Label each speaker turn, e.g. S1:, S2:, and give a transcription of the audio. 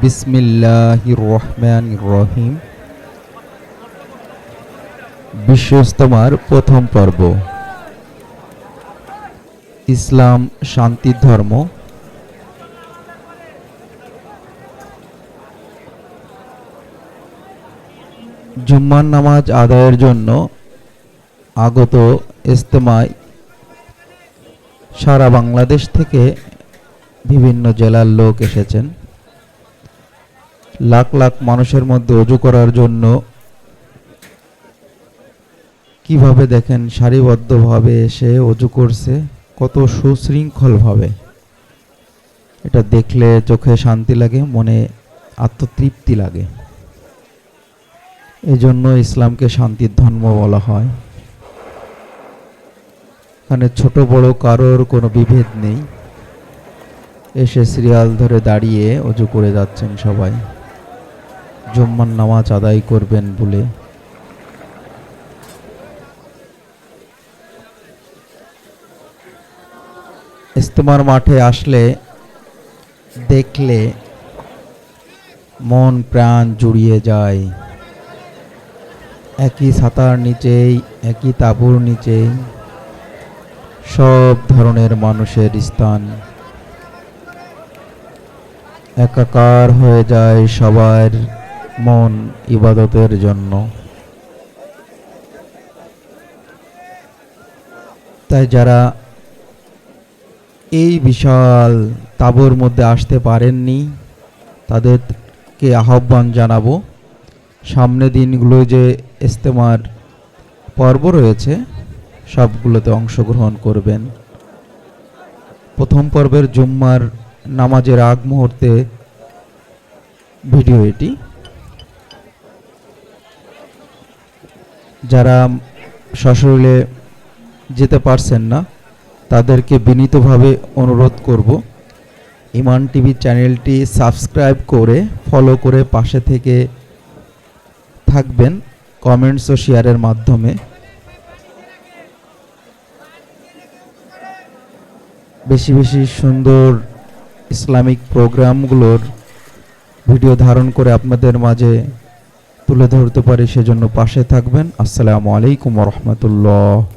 S1: বিসমিল্লাহির রহমান রহিম। বিশ্ব ইজতেমার প্রথম পর্ব। ইসলাম শান্তির ধর্ম। জুম্মার নামাজ আদায়ের জন্য আগত ইজতেমায় সারা বাংলাদেশ থেকে বিভিন্ন জেলার লোক এসেছেন। লাখ লাখ মানুষের মধ্যে অজু করার জন্য কীভাবে দেখেন সারিবদ্ধভাবে এসে অজু করছে? কত সুশৃঙ্খলভাবে। এটা দেখলে চোখে শান্তি লাগে, মনে আত্মতৃপ্তি লাগে। এজন্য ইসলামকে শান্তির ধর্ম বলা হয়। এখানে ছোট বড় কারোর কোনো বিভেদ নেই। এসে সিরিয়াল ধরে দাঁড়িয়ে অজু করে যাচ্ছেন সবাই। জুম্মার নামাজ আদায় করবেন বলে। ইস্তেমার মাঠে আসলে দেখলে মন প্রাণ জুড়িয়ে যায়। একই ছাতার নিচেই, একই তাঁবুর নিচেই, সব ধরনের মানুষের স্থান। একাকার হয়ে যায় সবার মন ইবাদতের জন্য। তাই যারা এই বিশাল তাবুর মধ্যে আসতে পারেননি, তাদেরকে আহ্বান জানাব। সামনে দিনগুলো যে ইস্তেমার পর্ব রয়েছে, সবগুলোতে অংশগ্রহণ করবেন। প্রথম পর্বের জুম্মার নামাজের আগ মুহূর্তে ভিডিও এটি। যারা সশরীরে যেতে পারছেন না, তাদেরকে বিনীতভাবে অনুরোধ করব, ইমান টিভি চ্যানেলটি সাবস্ক্রাইব করে ফলো করে পাশে থেকে থাকবেন কমেন্টস ও শেয়ারের মাধ্যমে। বেশি বেশি সুন্দর ইসলামিক প্রোগ্রামগুলোর ভিডিও ধারণ করে আপনাদের মাঝে তুলে ধরতে পারি সেজন্য পাশে থাকবেন। আসসালামু আলাইকুম রহমতুল্লাহ।